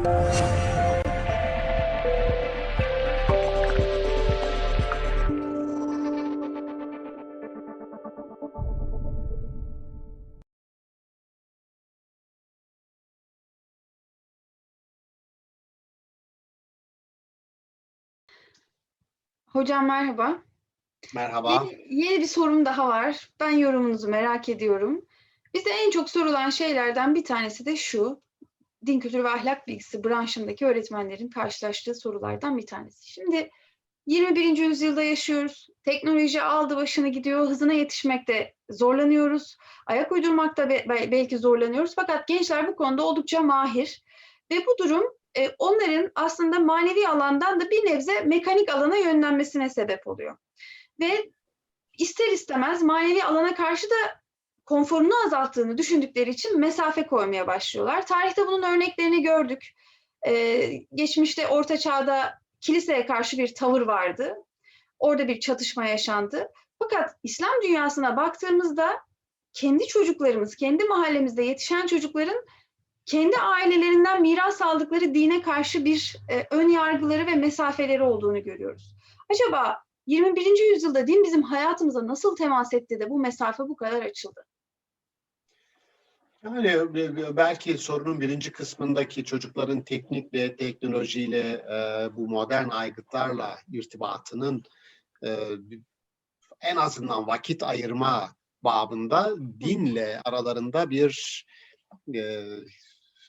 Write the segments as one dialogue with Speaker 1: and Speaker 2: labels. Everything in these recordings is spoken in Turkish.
Speaker 1: Hocam merhaba.
Speaker 2: Merhaba.
Speaker 1: Yeni, yeni bir sorum daha var. Ben yorumunuzu merak ediyorum. Bize en çok sorulan şeylerden bir tanesi de şu. Din kültürü ve ahlak bilgisi branşındaki öğretmenlerin karşılaştığı sorulardan bir tanesi. Şimdi 21. yüzyılda yaşıyoruz. Teknoloji aldı başını gidiyor. Hızına yetişmekte zorlanıyoruz. Ayak uydurmakta be- be- belki zorlanıyoruz. Fakat gençler bu konuda oldukça mahir. Ve bu durum e, onların aslında manevi alandan da bir nebze mekanik alana yönlenmesine sebep oluyor. Ve ister istemez manevi alana karşı da konforunu azalttığını düşündükleri için mesafe koymaya başlıyorlar. Tarihte bunun örneklerini gördük. Ee, geçmişte Orta Çağ'da kiliseye karşı bir tavır vardı. Orada bir çatışma yaşandı. Fakat İslam dünyasına baktığımızda kendi çocuklarımız, kendi mahallemizde yetişen çocukların kendi ailelerinden miras aldıkları dine karşı bir e, ön yargıları ve mesafeleri olduğunu görüyoruz. Acaba 21. yüzyılda din bizim hayatımıza nasıl temas etti de bu mesafe bu kadar açıldı?
Speaker 2: Yani e, belki sorunun birinci kısmındaki çocukların teknikle, teknolojiyle, e, bu modern aygıtlarla irtibatının e, en azından vakit ayırma babında dinle aralarında bir e,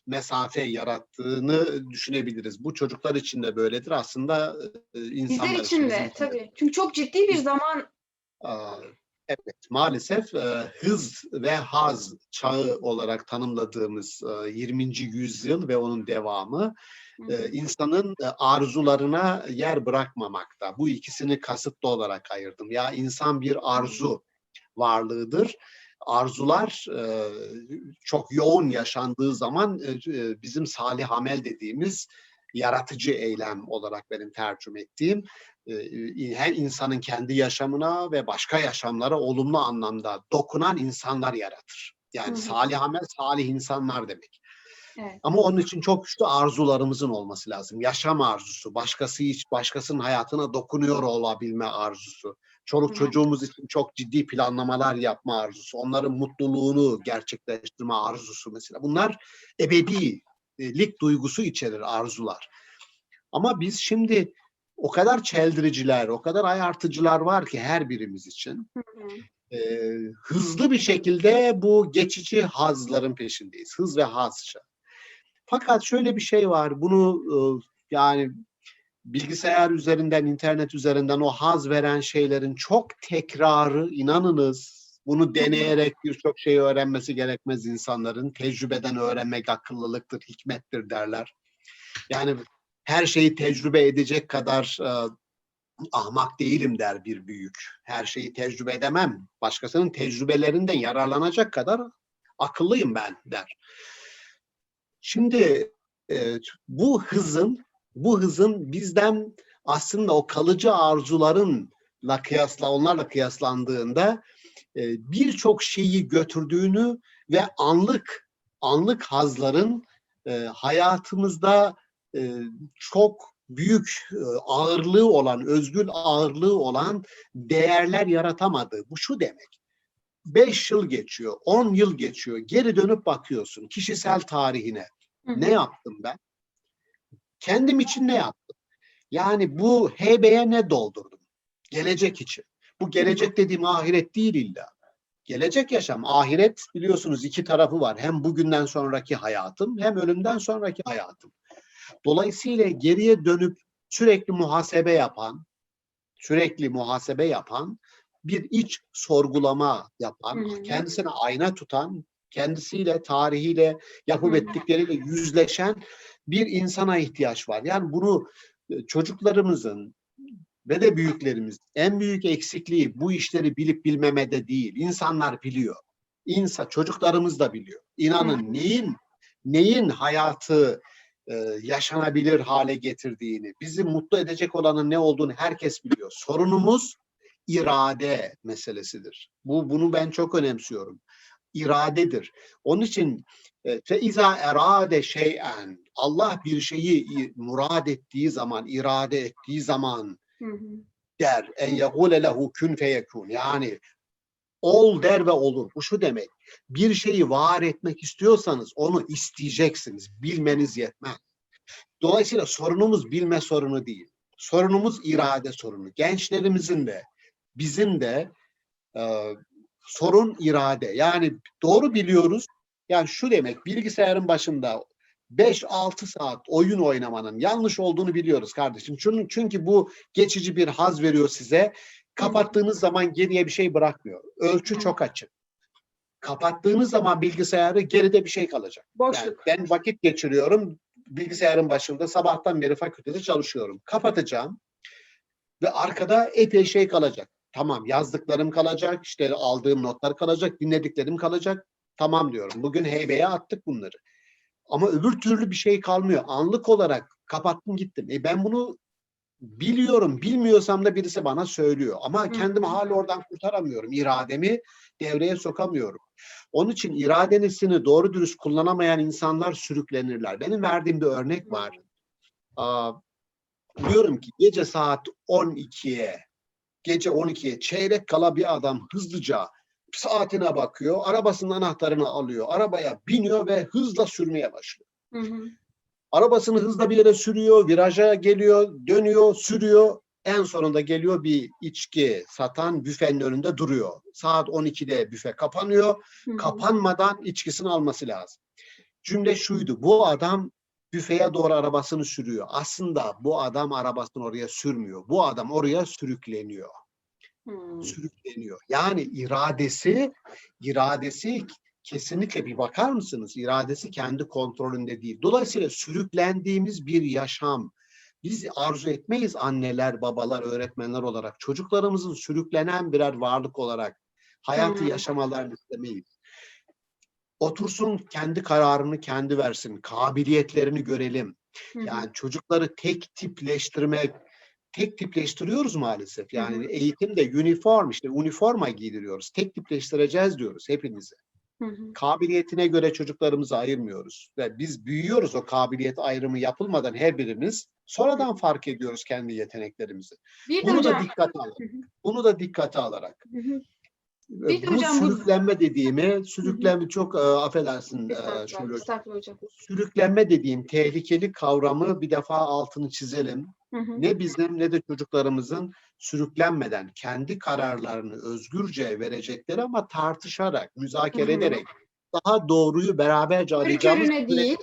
Speaker 2: mesafe yarattığını düşünebiliriz. Bu çocuklar için de böyledir. Aslında e, insanlar
Speaker 1: Bizler için de tabii. Çünkü çok ciddi bir zaman
Speaker 2: Evet, maalesef e, hız ve haz çağı olarak tanımladığımız e, 20. yüzyıl ve onun devamı e, insanın e, arzularına yer bırakmamakta. Bu ikisini kasıtlı olarak ayırdım. Ya insan bir arzu varlığıdır. Arzular e, çok yoğun yaşandığı zaman e, e, bizim salih amel dediğimiz yaratıcı eylem olarak benim tercüme ettiğim her insanın kendi yaşamına ve başka yaşamlara olumlu anlamda dokunan insanlar yaratır. Yani
Speaker 1: Hı hı.
Speaker 2: salih amel, salih insanlar demek.
Speaker 1: Evet.
Speaker 2: Ama onun için çok güçlü arzularımızın olması lazım. Yaşam arzusu, başkası hiç başkasının hayatına dokunuyor olabilme arzusu. Çoluk
Speaker 1: Hı hı.
Speaker 2: çocuğumuz için çok ciddi planlamalar yapma arzusu, onların mutluluğunu gerçekleştirme arzusu mesela. Bunlar ebedilik duygusu içerir arzular. Ama biz şimdi o kadar çeldiriciler, o kadar ayartıcılar var ki her birimiz için. Ee, hızlı bir şekilde bu geçici hazların peşindeyiz. Hız ve haz çağı. Fakat şöyle bir şey var. Bunu e, yani bilgisayar üzerinden, internet üzerinden o haz veren şeylerin çok tekrarı inanınız. Bunu deneyerek birçok şey öğrenmesi gerekmez insanların. Tecrübeden öğrenmek akıllılıktır, hikmettir derler. Yani her şeyi tecrübe edecek kadar e, ahmak değilim der bir büyük. Her şeyi tecrübe edemem. Başkasının tecrübelerinden yararlanacak kadar akıllıyım ben der. Şimdi e, bu hızın bu hızın bizden aslında o kalıcı arzularınla kıyasla onlarla kıyaslandığında e, birçok şeyi götürdüğünü ve anlık anlık hazların e, hayatımızda çok büyük e, ağırlığı olan, özgül ağırlığı olan değerler yaratamadı. Bu şu demek. 5 yıl geçiyor, 10 yıl geçiyor. Geri dönüp bakıyorsun kişisel tarihine. Ne yaptım ben? Kendim için ne yaptım? Yani bu heybeye ne doldurdum? Gelecek için. Bu gelecek dediğim ahiret değil illa. Gelecek yaşam, ahiret biliyorsunuz iki tarafı var. Hem bugünden sonraki hayatım hem ölümden sonraki hayatım. Dolayısıyla geriye dönüp sürekli muhasebe yapan, sürekli muhasebe yapan, bir iç sorgulama yapan,
Speaker 1: hı.
Speaker 2: kendisine ayna tutan, kendisiyle, tarihiyle, yapıp ettikleriyle yüzleşen bir insana ihtiyaç var. Yani bunu e, çocuklarımızın ve de büyüklerimiz en büyük eksikliği bu işleri bilip bilmemede değil. İnsanlar biliyor. İnsan, çocuklarımız da biliyor. İnanın neyin neyin hayatı e, yaşanabilir hale getirdiğini, bizi mutlu edecek olanın ne olduğunu herkes biliyor. Sorunumuz irade meselesidir. Bu bunu ben çok önemsiyorum. İradedir. Onun için E, Fe iza erade şey'en Allah bir şeyi murad ettiği zaman, irade ettiği zaman der. En yekule lehu kün feyekun. Yani ol der ve olur. Bu şu demek. Bir şeyi var etmek istiyorsanız onu isteyeceksiniz. Bilmeniz yetmez. Dolayısıyla sorunumuz bilme sorunu değil. Sorunumuz irade sorunu. Gençlerimizin de bizim de e, sorun irade. Yani doğru biliyoruz. Yani şu demek bilgisayarın başında 5-6 saat oyun oynamanın yanlış olduğunu biliyoruz kardeşim. Çünkü, çünkü bu geçici bir haz veriyor size. Kapattığınız zaman geriye bir şey bırakmıyor. Ölçü çok açık. Kapattığınız zaman bilgisayarı geride bir şey kalacak. Yani
Speaker 1: Boşluk.
Speaker 2: ben vakit geçiriyorum bilgisayarın başında sabahtan beri fakültede çalışıyorum. Kapatacağım ve arkada epey şey kalacak. Tamam yazdıklarım kalacak, işte aldığım notlar kalacak, dinlediklerim kalacak. Tamam diyorum. Bugün heybeye attık bunları. Ama öbür türlü bir şey kalmıyor. Anlık olarak kapattım gittim. E ben bunu biliyorum. Bilmiyorsam da birisi bana söylüyor. Ama kendimi hala oradan kurtaramıyorum. İrademi devreye sokamıyorum. Onun için iradenisini doğru dürüst kullanamayan insanlar sürüklenirler. Benim verdiğim bir örnek var. Aa, diyorum ki gece saat 12'ye gece 12'ye çeyrek kala bir adam hızlıca saatine bakıyor, arabasının anahtarını alıyor, arabaya biniyor ve hızla sürmeye başlıyor.
Speaker 1: Hı hı.
Speaker 2: Arabasını hızla bir yere sürüyor, viraja geliyor, dönüyor, sürüyor. En sonunda geliyor bir içki satan büfenin önünde duruyor. Saat 12'de büfe kapanıyor.
Speaker 1: Hı hı.
Speaker 2: Kapanmadan içkisini alması lazım. Cümle şuydu. Bu adam büfeye doğru arabasını sürüyor. Aslında bu adam arabasını oraya sürmüyor. Bu adam oraya sürükleniyor.
Speaker 1: Hı.
Speaker 2: Sürükleniyor. Yani iradesi, iradesi kesinlikle bir bakar mısınız? İradesi kendi kontrolünde değil. Dolayısıyla sürüklendiğimiz bir yaşam. Biz arzu etmeyiz anneler, babalar, öğretmenler olarak. Çocuklarımızın sürüklenen birer varlık olarak hayatı yaşamalarını istemeyiz. Otursun kendi kararını kendi versin. Kabiliyetlerini görelim. Yani çocukları tek tipleştirmek, tek tipleştiriyoruz maalesef. Yani eğitimde uniform işte üniforma giydiriyoruz. Tek tipleştireceğiz diyoruz hepinizi.
Speaker 1: Hı hı.
Speaker 2: Kabiliyetine göre çocuklarımızı ayırmıyoruz. Ve biz büyüyoruz o kabiliyet ayrımı yapılmadan her birimiz. Sonradan fark ediyoruz kendi yeteneklerimizi.
Speaker 1: Bir
Speaker 2: Bunu da
Speaker 1: hocam.
Speaker 2: dikkate alarak.
Speaker 1: Hı hı.
Speaker 2: Bunu da dikkate alarak.
Speaker 1: Hı hı.
Speaker 2: e,
Speaker 1: Bir
Speaker 2: bu
Speaker 1: hocam bu-
Speaker 2: sürüklenme dediğimi, sürüklenme çok e, affedersin e, şöyle sürüklenme dediğim tehlikeli kavramı bir defa altını çizelim.
Speaker 1: Hı hı.
Speaker 2: Ne bizim ne de çocuklarımızın sürüklenmeden kendi kararlarını özgürce verecekleri ama tartışarak, müzakere
Speaker 1: Hı hı.
Speaker 2: ederek daha doğruyu beraberce arayacağımız
Speaker 1: Körüne
Speaker 2: süre-
Speaker 1: değil.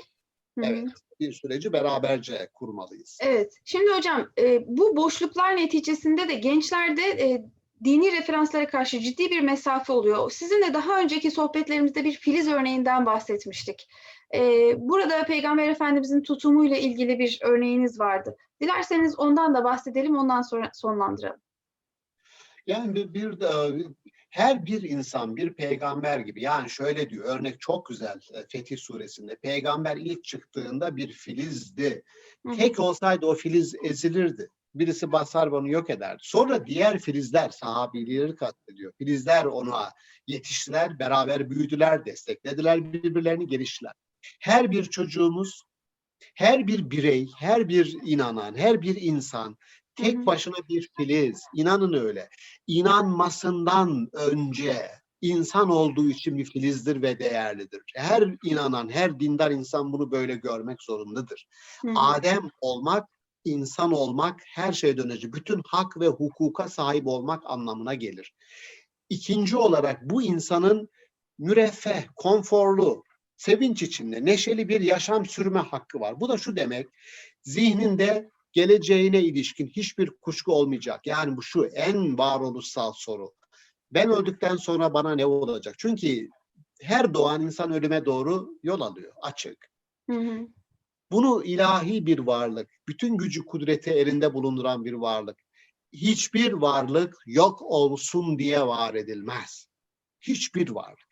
Speaker 1: Hı hı.
Speaker 2: Evet, bir süreci beraberce kurmalıyız.
Speaker 1: Evet. Şimdi hocam e, bu boşluklar neticesinde de gençlerde e, dini referanslara karşı ciddi bir mesafe oluyor. Sizinle daha önceki sohbetlerimizde bir filiz örneğinden bahsetmiştik. E, burada Peygamber Efendimizin tutumuyla ilgili bir örneğiniz vardı. Dilerseniz ondan da bahsedelim, ondan sonra sonlandıralım.
Speaker 2: Yani bir, bir de her bir insan bir peygamber gibi yani şöyle diyor örnek çok güzel e, Fetih suresinde peygamber ilk çıktığında bir filizdi. Tek olsaydı o filiz ezilirdi. Birisi basar onu yok ederdi. Sonra diğer filizler sahabileri kastediyor. Filizler ona yetiştiler, beraber büyüdüler, desteklediler, birbirlerini geliştiler. Her bir çocuğumuz, her bir birey, her bir inanan, her bir insan tek başına bir filiz. İnanın öyle. İnanmasından önce insan olduğu için bir filizdir ve değerlidir. Her inanan, her dindar insan bunu böyle görmek zorundadır.
Speaker 1: Hı hı.
Speaker 2: Adem olmak, insan olmak her şeyden önce bütün hak ve hukuka sahip olmak anlamına gelir. İkinci olarak bu insanın müreffeh, konforlu, sevinç içinde neşeli bir yaşam sürme hakkı var. Bu da şu demek, zihninde geleceğine ilişkin hiçbir kuşku olmayacak. Yani bu şu en varoluşsal soru. Ben öldükten sonra bana ne olacak? Çünkü her doğan insan ölüme doğru yol alıyor, açık.
Speaker 1: Hı hı.
Speaker 2: Bunu ilahi bir varlık, bütün gücü kudreti elinde bulunduran bir varlık. Hiçbir varlık yok olsun diye var edilmez. Hiçbir varlık.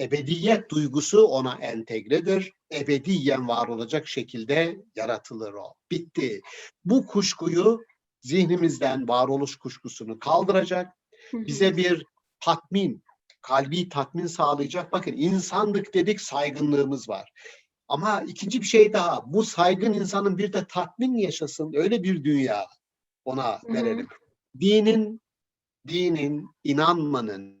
Speaker 2: Ebediyet duygusu ona entegredir. Ebediyen var olacak şekilde yaratılır o. Bitti. Bu kuşkuyu zihnimizden varoluş kuşkusunu kaldıracak.
Speaker 1: Hı hı.
Speaker 2: Bize bir tatmin, kalbi tatmin sağlayacak. Bakın insanlık dedik saygınlığımız var. Ama ikinci bir şey daha. Bu saygın insanın bir de tatmin yaşasın. Öyle bir dünya ona
Speaker 1: hı.
Speaker 2: verelim. Dinin, dinin, inanmanın,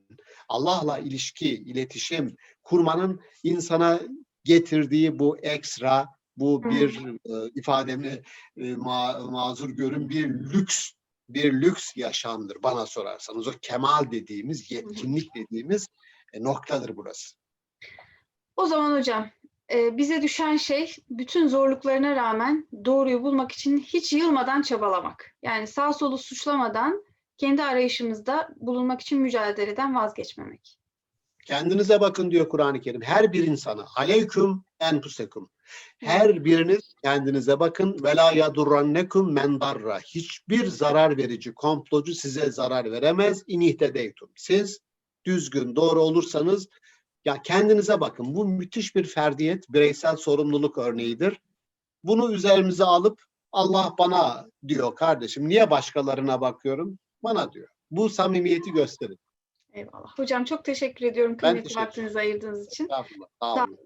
Speaker 2: Allah'la ilişki, iletişim kurmanın insana getirdiği bu ekstra, bu bir e, ifademi e, ma- mazur görün bir lüks, bir lüks yaşamdır bana sorarsanız. O kemal dediğimiz, yetkinlik dediğimiz e, noktadır burası.
Speaker 1: O zaman hocam e, bize düşen şey bütün zorluklarına rağmen doğruyu bulmak için hiç yılmadan çabalamak. Yani sağ solu suçlamadan kendi arayışımızda bulunmak için mücadeleden vazgeçmemek.
Speaker 2: Kendinize bakın diyor Kur'an-ı Kerim. Her bir insana. Aleyküm enfusekum. Her biriniz kendinize bakın. Ve la yadurrannekum men. Hiçbir zarar verici komplocu size zarar veremez. İnihtedeytum. Siz düzgün, doğru olursanız ya kendinize bakın. Bu müthiş bir ferdiyet, bireysel sorumluluk örneğidir. Bunu üzerimize alıp Allah bana diyor kardeşim. Niye başkalarına bakıyorum? Bana diyor. Bu samimiyeti gösterin.
Speaker 1: Eyvallah. Hocam çok teşekkür ediyorum kıymetli
Speaker 2: teşekkür
Speaker 1: vaktinizi ayırdığınız için.
Speaker 2: Estağfurullah. Sağ
Speaker 1: Sağ
Speaker 2: olun.